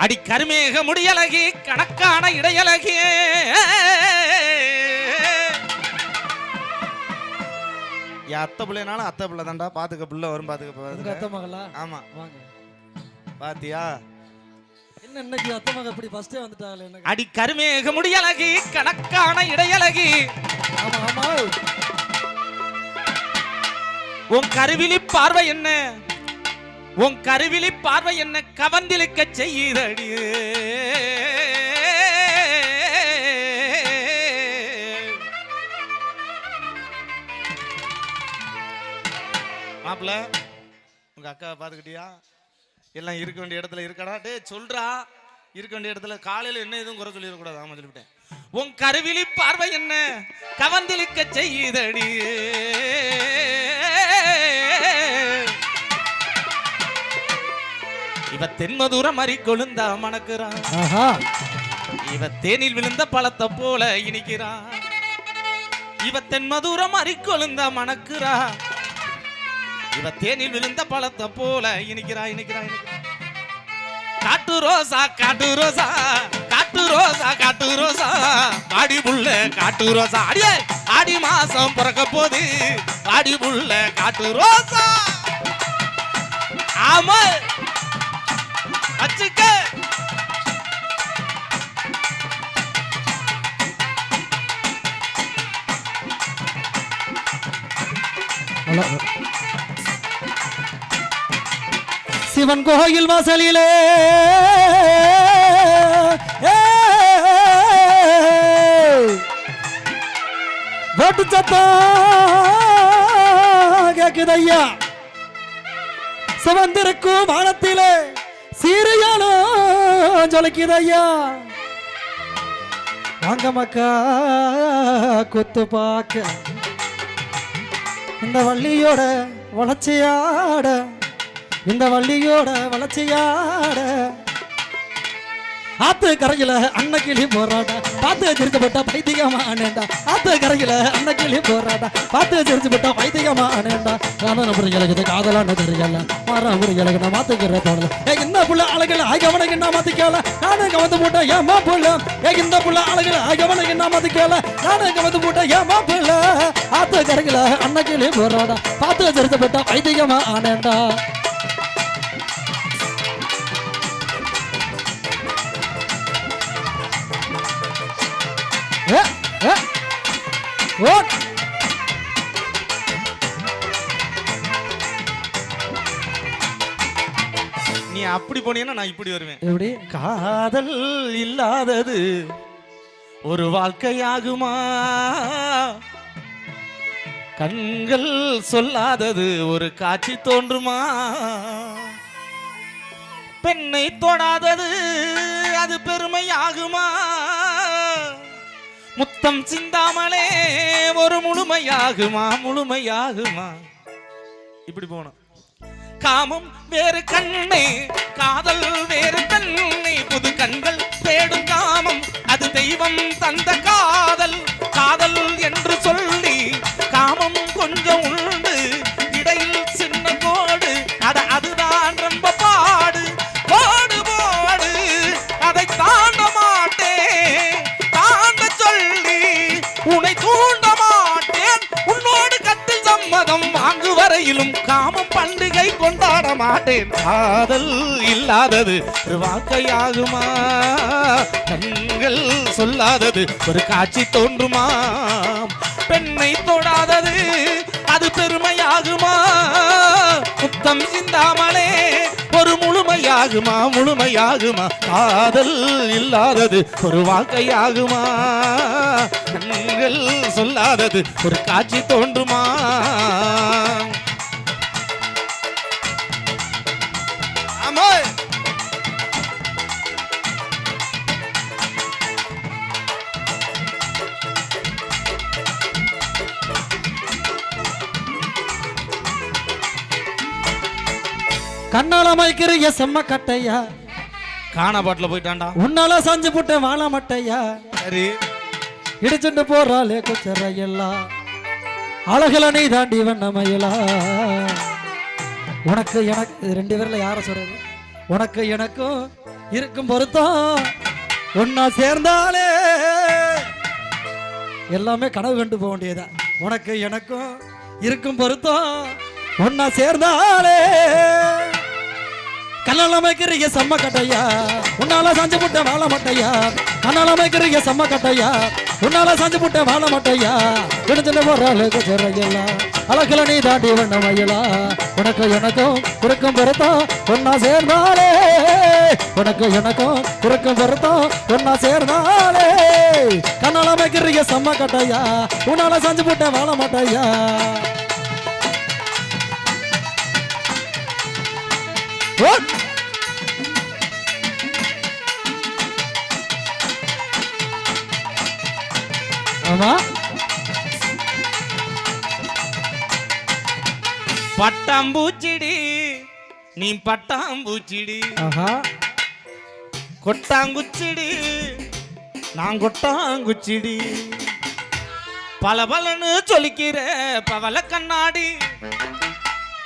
அடி கருமேக முடியலகி கணக்கான இடையலகி என் அத்தை பிள்ளைனாலும் அத்தை பிள்ளை தான்டா பாத்துக்க பிள்ளை வரும் பாத்துக்க. அத்தை மகளா? ஆமா. வாங்க. பாத்தியா? என்ன இன்னைக்கு அத்தை மக இப்படி ஃபர்ஸ்டே வந்துட்டாங்களே அடி கருமேக முடியலகி கணக்கான இடையலகி உன் கருவிழி பார்வை என்ன? உன் கருவிழி பார்வை என்ன? கவர்ந்திழுக்க செய்யுதடி மாப்பிள்ள உங்க அக்காவை பார்த்துக்கிட்டியா? எல்லாம் இருக்க வேண்டிய இடத்துல இருக்கடா. டே சொல்றா. இருக்க வேண்டிய இடத்துல காலையில என்ன எதுவும் குறை சொல்லிடக்கூடாது. ஆமா சொல்லிவிட்டேன். உன் கருவிழி பார்வை என்ன? கவர்ந்திழுக்க செய்யுதடி. இவ தென்மதுரம் மறி கொழுந்தா மணக்குறான். இவ தேனில் விழுந்த பழத்தை போல இனிக்கிறான். இவ தென்மதுரம் மறி கொழுந்தா மணக்குறா இவ தேனில் விழுந்த பழத்தை போல இனிக்கிறா இனிக்கிறா இனிக்கிறா காட்டு ரோசா காட்டு ரோசா காட்டு ரோசா காட்டு ரோசா. ஆடி புள்ள காட்டு ரோசா. அடியே ஆடி மாசம் பிறக்க போது ஆடி புள்ள காட்டு ரோசா. ஆமா. வச்சுக்க. Hello. சிவன் கோயில் வாசலிலே. வேட்டு சத்தம் கேக்குதையா சிவந்திருக்கும் வானத்திலே சீரையாலும் ஜொலிக்குதையா வாங்க மக்கா குத்து பார்க்க இந்த வள்ளியோட வளர்ச்சியாட இந்த வள்ளியோட வளர்ச்சியாட. ஆத்து கரையில அன்னக்கிளி போறாடா. பார்த்து சிரிச்சுப்பட்ட பைத்தியமானேண்டா ஆத்து கரையில அன்னக்கிளி போறாடா. பார்த்து சிரிச்சுப்பட்ட பைத்தியமானேண்டா காதல புரியலகுது காதலான தெரியல. மாறா புரியலகு நான் மாத்துக்கிற தோணல ஏ இந்த புள்ள அழகுல ஆகவனுக்கு என்ன மாத்திக்கல. நானும் கவந்து போட்டேன் ஏமா புள்ள? ஏ இந்த புள்ள அழகுல ஆகவனுக்கு என்ன மாத்திக்கல. நானும் கவந்து போட்டேன் ஏமா புள்ள? ஆத்து கரையில அன்னக்கிளி போறாடா. பார்த்து சிரிச்சுப்பட்ட பைத்தியமா ஆனேண்டா அப்படி போனீங்கன்னா நான் இப்படி வருவேன். எப்படி? காதல் இல்லாதது ஒரு வாழ்க்கையாகுமா? கண்கள் சொல்லாதது ஒரு காட்சி தோன்றுமா? பெண்ணை தொடாதது அது பெருமையாகுமா? முத்தம் சிந்தாமலே ஒரு முழுமையாகுமா? முழுமையாகுமா? இப்படி போனோம் காமம் வேறு கண்ணை காதல் வேறு கண்ணே. புது கண்கள் தேடும் காமம் அது தெய்வம் தந்த காதல். காதல் என்று சொல்லி காமம் கொஞ்சம் உண்டு வாங்கு காமம் பண்டிகை கொண்டாட மாட்டேன். காதல் இல்லாதது ஒரு வாழ்க்கையாகுமா? கண்கள் சொல்லாதது ஒரு காட்சி தோன்றுமா? பெண்ணை தொடாதது அது பெருமையாகுமா? முத்தம் சிந்தாமலே ஒரு முழுமையாகுமா? முழுமையாகுமா? காதல் இல்லாதது ஒரு வாழ்க்கையாகுமா? கண்கள் சொல்லாதது ஒரு காட்சி தோன்றுமா? கண்ணால மயக்கிறிய செம்ம கட்டையா? காணா பாட்டில் போயிட்டான்டா. உன்னால சாஞ்சு போட்டு வாழ மட்டையா? சரி. இடிச்சுட்டு போறாளே குச்சரையெல்லாம் அழகுல நீ தாண்டி வண்ணமயிலா. உனக்கு எனக்கு ரெண்டு பேர்ல யார சொல்றது? உனக்கு எனக்கும் இருக்கும் பொருத்தம். ஒன்னா சேர்ந்தாலே எல்லாமே கனவு கண்டு போக வேண்டியதா உனக்கு எனக்கும் இருக்கும் பொருத்தம். ஒன்னா சேர்ந்தாலே கண்ணாலமைக்கிறீங்க செம்ம கட்டையா? உன்னால சாஞ்சு புட்ட வாழ மாட்டையா? கண்ணாலமைக்கிறீங்க செம்ம கட்டையா? உன்னால சாஞ்சு புட்ட வாழ மாட்டையா? விடுஞ்சின போறாளுக்கு சிறையலா? அழகுல நீ தாண்டி வண்ண மயிலா? உனக்கு எனக்கும் குறுக்கும் பெருத்தம் ஒன்னா சேர்ந்தாலே. உனக்கு எனக்கும் குறுக்கும் பெருத்தம் ஒன்னா சேர்ந்தாலே. கண்ணாலமைக்கிறீங்க செம்ம கட்டையா? உன்னால சாஞ்சு புட்ட வாழ மாட்டையா? ஆமா. பட்டாம்பூச்சிடி நீ பட்டாம்பூச்சிடி. ஆஹா. கொட்டாங்குச்சிடி நான் கொட்டாங்குச்சிடி. பல பலன்னு சொல்லிக்கிற பவள கண்ணாடி.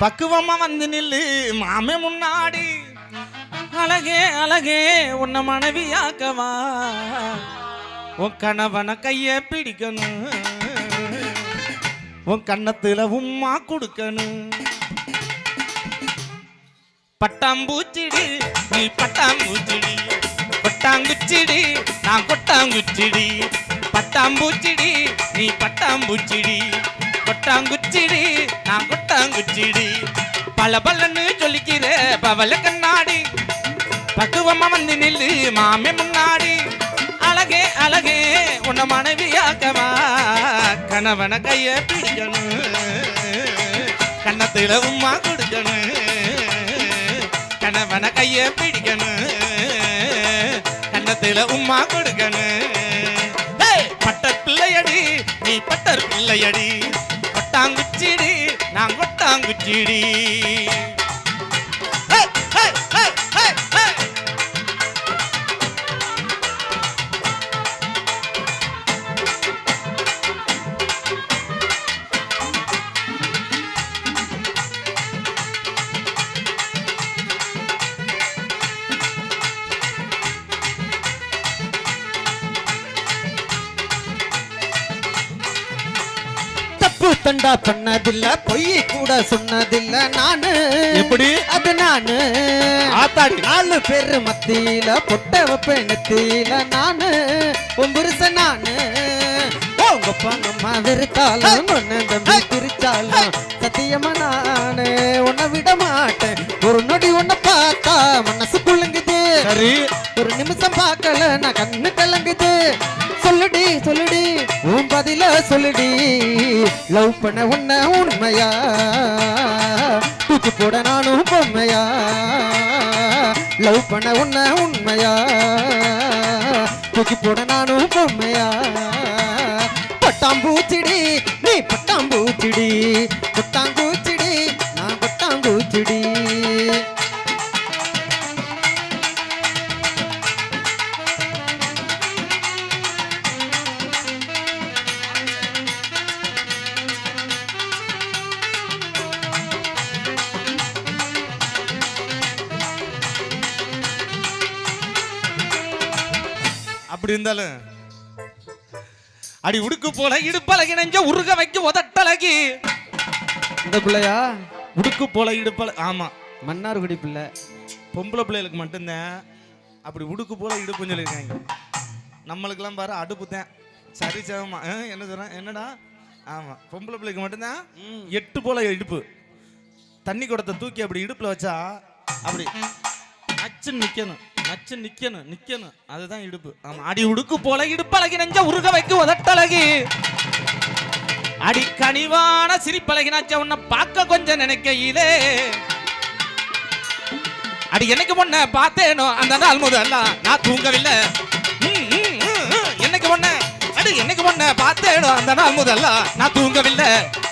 பக்குவமா வந்து நில்லு மாமே முன்னாடி. அழகே அழகே உன்னை மனைவியாக்கவா? உன் கணவனை கைய பிடிக்கணும். உன் கண்ணத்துல உம்மா கொடுக்கணும். பட்டாம்பூச்சிடி நீ பட்டாம்பூச்சிடி பட்டாங்குச்சிடி நான் கொட்டாங்குச்சிடி பட்டாம்பூச்சிடி நீ பட்டாம்பூச்சிடி கொட்டாங்குச்சிடி நான் கொட்டாங்குச்சிடி. பல பலன்னு சொல்லிக்கிற பவல கண்ணாடி. பக்குவமா வந்து நில்லு மாமே முன்னாடி. அழகே அழகே உன்னை மனைவியாக்கவா? கணவனை கைய பிடிக்கணும் கன்னத்துல உமா கொடுக்கணும் கணவனை கைய பிடிக்கணும் கன்னத்துல உமா கொடுக்கணும் ஏய், பட்டர் பிள்ளையடி நீ பட்டர் பிள்ளையடி. கொட்டாங்குச்சிடி ஏய், ஏய், ஏய், ஏய், தப்பு தண்டா பண்ணதில்ல பொய் கூட சொன்னதில்ல நானு. எப்படி? அது நானு. ஆத்தாடி. நாலு பேரு மத்தியில பொட்ட வைப்பேன் நெத்தியில நானு. உன் புருஷன் நானு. உங்க வெறுத்தாலும் ஒன்னு தம்பி பிரிச்சாலும் சத்தியமா நானு. உன்னை விட மாட்டேன். ஒரு நொடி உன்னை பார்த்தா மனசு குலுங்குது. சரி. ஒரு நிமிஷம் பார்க்கல நான் கண்ணு கலங்குது. சொல்லுடி சொல்லுடி உன் பதில சொல்லுடி. லவ் பண்ண உன்ன உண்மையா? தூக்கி போட நானும் பொம்மையா? லவ் பண்ண உன்ன உண்மையா? தூக்கி போட நானும் பொம்மையா? பட்டாம்பூச்சிடி நீ பட்டாம்பூச்சிடி. கொட்டாம்பூச்சிடி அப்படி இருந்தாலும். அடி உடுக்கு போல இடுப்பழகி நெஞ்ச உருக வைக்க உதட்டழகி இந்த பிள்ளையா? உடுக்கு போல இடுப்பழ ஆமா. மன்னார்குடி பிள்ளை. பொம்பளை பிள்ளைகளுக்கு மட்டும்தான். அப்படி உடுக்கு போல இடுப்புன்னு சொல்லியிருக்காங்க. நம்மளுக்கெல்லாம் பாரு அடுப்பு தான். சரி சமமா. என்ன சொல்றேன்? என்னடா? ஆமா. பொம்பளை பிள்ளைக்கு மட்டும்தான் எட்டு போல இடுப்பு. தண்ணி குடத்தை தூக்கி அப்படி இடுப்புல வச்சா அப்படி நச்சு நிக்கணும். நச்சு நிக்கணும் நிக்கணும். அதுதான் இடுப்பு. ஆமா அடி உடுக்கு போல இடுப்பழகி நெஞ்ச உருக வைக்க உதட்டழகி அடி கனிவான சிரிப்பழகி நாச்ச உன்னை பார்க்க கொஞ்சம் நினைக்கையிலே. அடி என்னைக்கு முன்ன பார்த்தேனோ அந்த நாள் முதல்ல நான் தூங்கவில்லை. ம், என்னைக்கு முன்ன அடி என்னைக்கு பொண்ண பார்த்தேனோ அந்த நாள் முதல்ல நான் தூங்கவில்லை.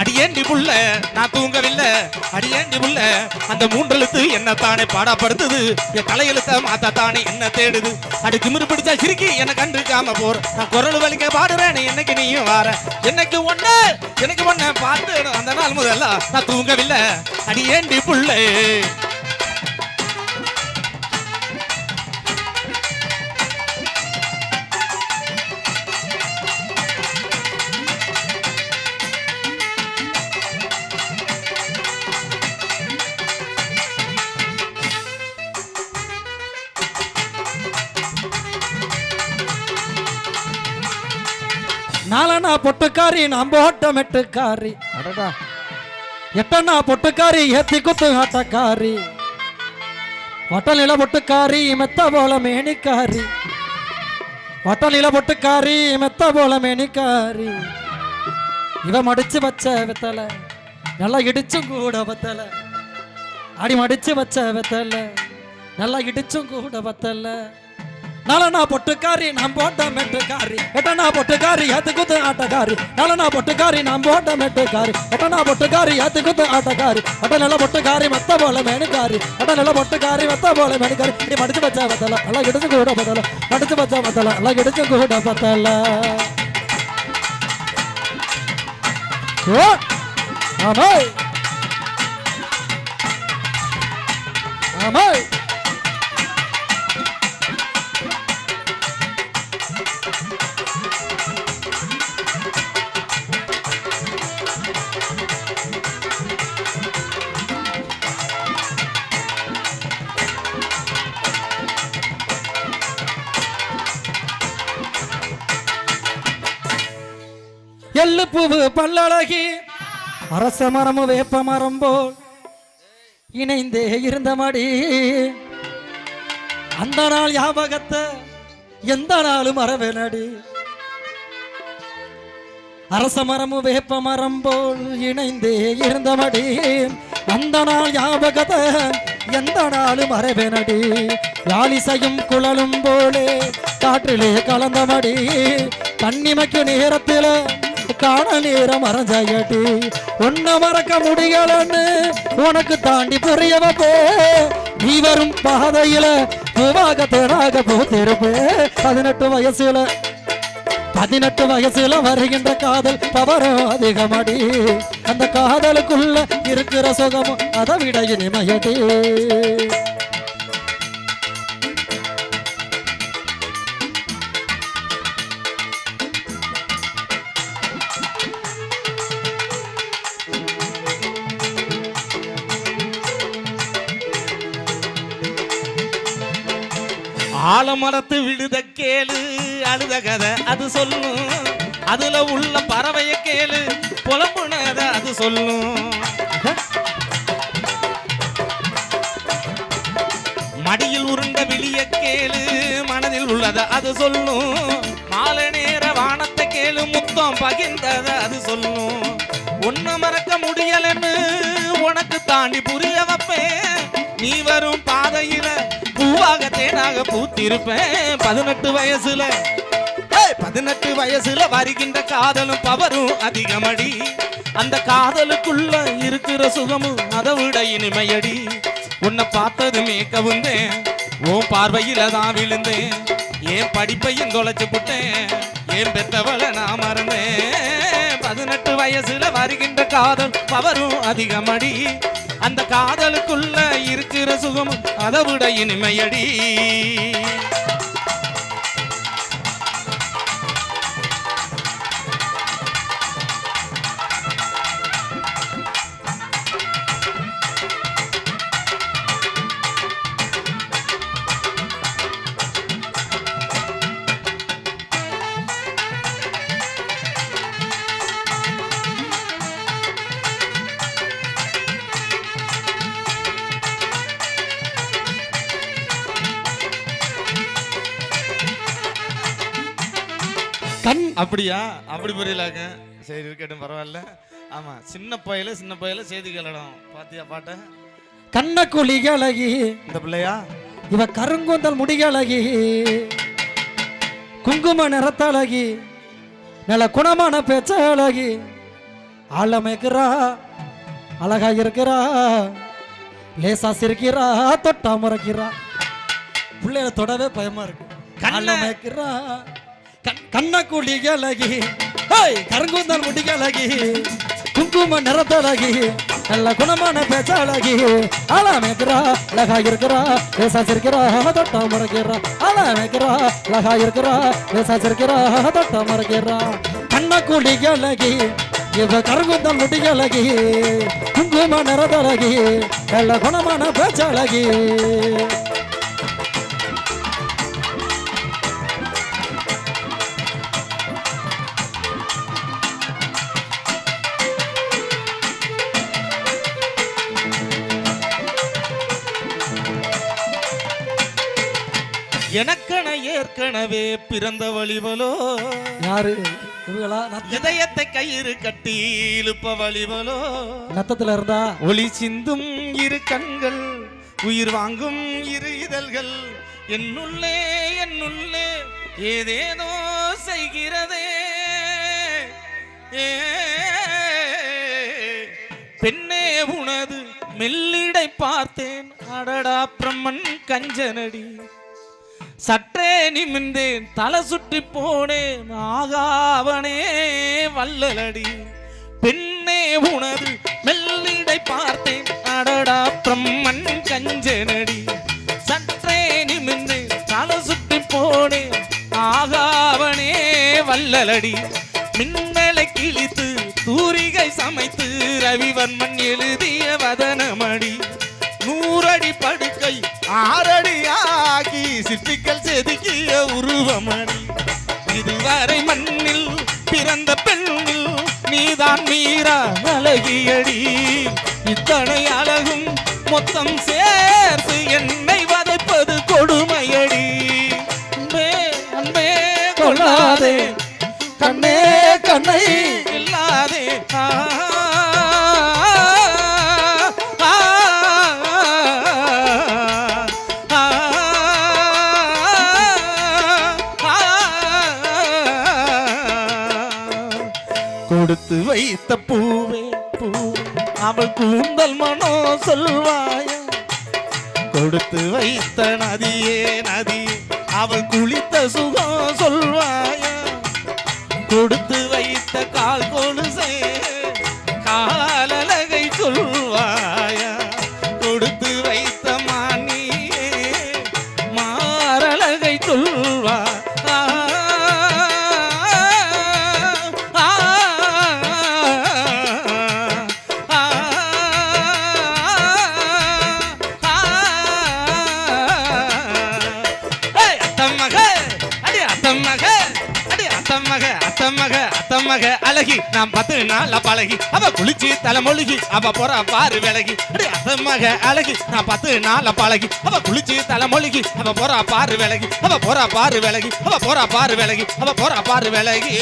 அடி புள்ள நான் தூங்கவில்லை. அடி புள்ள அந்த மூன்றெழுத்து என்ன தானே பாடப்படுத்துது? என் தலையெழுத்த மாத்தா தானே என்ன தேடுது? அடி திமிரு பிடிச்சா சிரிக்கி என்ன கண்டுக்காம போற. நான் குரல் வலிக்க பாடுறேன் என்னைக்கு நீயும் வார? என்னைக்கு ஒண்ணு? எனக்கு ஒண்ணு பார்த்து அந்த நாள் முதல்ல நான் தூங்கவில்லை. அடி ஏண்டி புள்ளே நாலனா பொட்டுக்காரி நான் போட்ட மெட்டுக்காரி அடடா. எட்டனா பொட்டுக்காரி ஏத்தி குத்து ஆட்டக்காரி. வட்டலில பொட்டுக்காரி மெத்த போல மேனிக்காரி. வட்டலில பொட்டுக்காரி மெத்த போல மேனிக்காரி. இவ மடிச்சு வச்ச வெத்தல நல்லா இடிச்சும் கூட வத்தல. அடி மடிச்சு வச்ச வெத்தல நல்லா இடிச்சும் கூட வெத்தல. நலனா பொட்டுக்காரி நான் போட்ட மெட்டுக்காரி. எட்டனா பொட்டுக்காரி ஏத்து குத்து ஆட்டக்காரி. நலனா பொட்டுக்காரி நான் போட்ட மெட்டுக்காரி. எட்டனா பொட்டுக்காரி ஏத்து குத்து ஆட்டக்காரி. அட்ட நல்ல பொட்டுக்காரி மத்த போல மேனுக்காரி. அட்ட நல்ல பொட்டுக்காரி மத்த போல மேனுக்காரி. நீ மடிச்சு வச்சா பத்தல நல்லா இடிச்சு கூட பத்தல மடிச்சு வச்சா பத்தல நல்லா இடிச்சு கூட பத்தல ஓ ஆமாய். ஆமாய். எள்ளு பூவு பல்லழகி. அரச மரமும் வேப்ப மரம் போல் இணைந்தே இருந்த மடி. அந்த நாள் ஞாபகத்தை எந்த நாளும் மறவேனடி அரச மரமும் வேப்ப மரம் போல் இணைந்தே இருந்த மடி. அந்த நாள் ஞாபகத்தை எந்த நாளும் மறவேனடி யாலிசையும் குழலும் போலே காற்றிலே கலந்த மடி. கண்ணிமைக்கு நேரத்தில காண நேரம் மறைஞ்சாயடி ஒன்ன மறக்க முடியலன்னு உனக்கு தாண்டி புரிய நீ வரும் பாதையில பூவாக தேடாக போத்திருப்பே. பதினெட்டு வயசுல பதினெட்டு வயசுல வருகின்ற காதல் பவரம் அதிகமடி. அந்த காதலுக்குள்ள இருக்கிற சுகமும் அதை விட இனிமையடி. ஆலமரத்து விடுத கேளு அழுத கதை அது சொல்லும். அதுல உள்ள பறவைய கேளு புலம்புனத அது சொல்லும். மடியில் உருண்ட விழிய கேளு மனதில் உள்ளத அது சொல்லும். மாலை நேர வானத்தை கேளு முத்தம் பகிர்ந்தத அது சொல்லும். ஒன்னு மறக்க முடியலன்னு உனக்கு தாண்டி புரிய வைப்பேன். நீ வரும் பாதையில பூவாக தேனாக பூத்திருப்பேன். பதினெட்டு வயசுல பதினெட்டு வயசுல வருகின்ற காதலும் பவரும் அதிகமடி. அந்த காதலுக்குள்ள இருக்கிற சுகமும் அதை விட இனிமையடி. உன்னை பார்த்ததுமே கவுந்தேன் உன் பார்வையில தான் விழுந்தேன். ஏன் படிப்பையும் தொலைச்சு புட்டேன். ஏன் பெத்தவளை நான் மறந்தேன். பதினெட்டு வயசுல வருகின்ற காதல் பவரும் அதிகமடி. அந்த காதலுக்குள்ள இருக்கிற சுகம் அதை விட இனிமையடி. அப்படியா? அப்படி புரியலாங்க. சரி இருக்கட்டும் பரவாயில்ல. ஆமா சின்ன பையல சின்ன பையல செய்தி கேளடம் பாத்தியா பாட்ட? கண்ண குழிகளகி இந்த பிள்ளையா? இவ கருங்குந்தல் முடிகளகி குங்கும நிறத்தழகி நல்ல குணமான பேச்ச அழகி. ஆழமைக்கிறா அழகா இருக்கிறா. லேசா சிரிக்கிறா தொட்டா முறைக்கிறா. பிள்ளைய தொடவே பயமா இருக்கு. கண்ண- ஆழமைக்கிறா கண்ண குழி அழகி ஏய் குங்கும நிறத்தழகி. நல்ல குணமான பேச்ச அழகி ஆளாமைக்கிறா அழகா இருக்கிறா பேசாச்சிருக்கிறா தொட்டா முறைக்கிறா. ஆளாமைக்கிறா அழகா இருக்கிறா பேசாச்சிருக்கிறா தொட்டா முறைக்கிறா. கண்ண குழி அழகி இவ கருங்குந்தல் முடி அழகி குங்கும நிறத்தழகி. நல்ல குணமான பேச்ச ஏற்கனவே பிறந்த வழிவலோ? யாரு? இவங்களா? இதயத்தை கயிறு கட்டி இழுப்ப வழிவலோ? நத்தத்துல இருந்தா ஒளி சிந்தும் இரு கண்கள் உயிர் வாங்கும் இரு இதழ்கள். என்னுள்ளே என்னுள்ளே ஏதேதோ செய்கிறதே. ஏ, பெண்ணே உனது மெல்லிடை பார்த்தேன். அடடா பிரம்மன் கஞ்சனடி. சற்றே நிமிந்தேன் தலை சுற்றி போனேன். ஆகாவனே வல்லலடி பெண்ணே உனது மெல்லிடை பார்த்தேன். அடடா பிரம்மன் கஞ்சனடி. சற்றே நிமிந்தேன் தலை சுற்றி போனேன். ஆகாவனே வல்லலடி செதுக்கிய உருவமணி இதுவரை மண்ணில் பிறந்த பெண்ணில் நீதான் மீரா அழகியடி கொடுத்து வைத்த கால் கொலுசே காலலை அத்தம்மக, அழகி நாம் பத்து நாள் பழகி அவ குளிச்சு தலைமொழிகி அவ போற பாரு விலகி. அடி அழகி நான் பத்து நாள் பழகி அவ குளிச்சு தலைமொழிகி அவ போற பாரு விலகி அவ போற பாரு விலகி அவ போற பாரு விலகி அவ போற பாரு விலகி.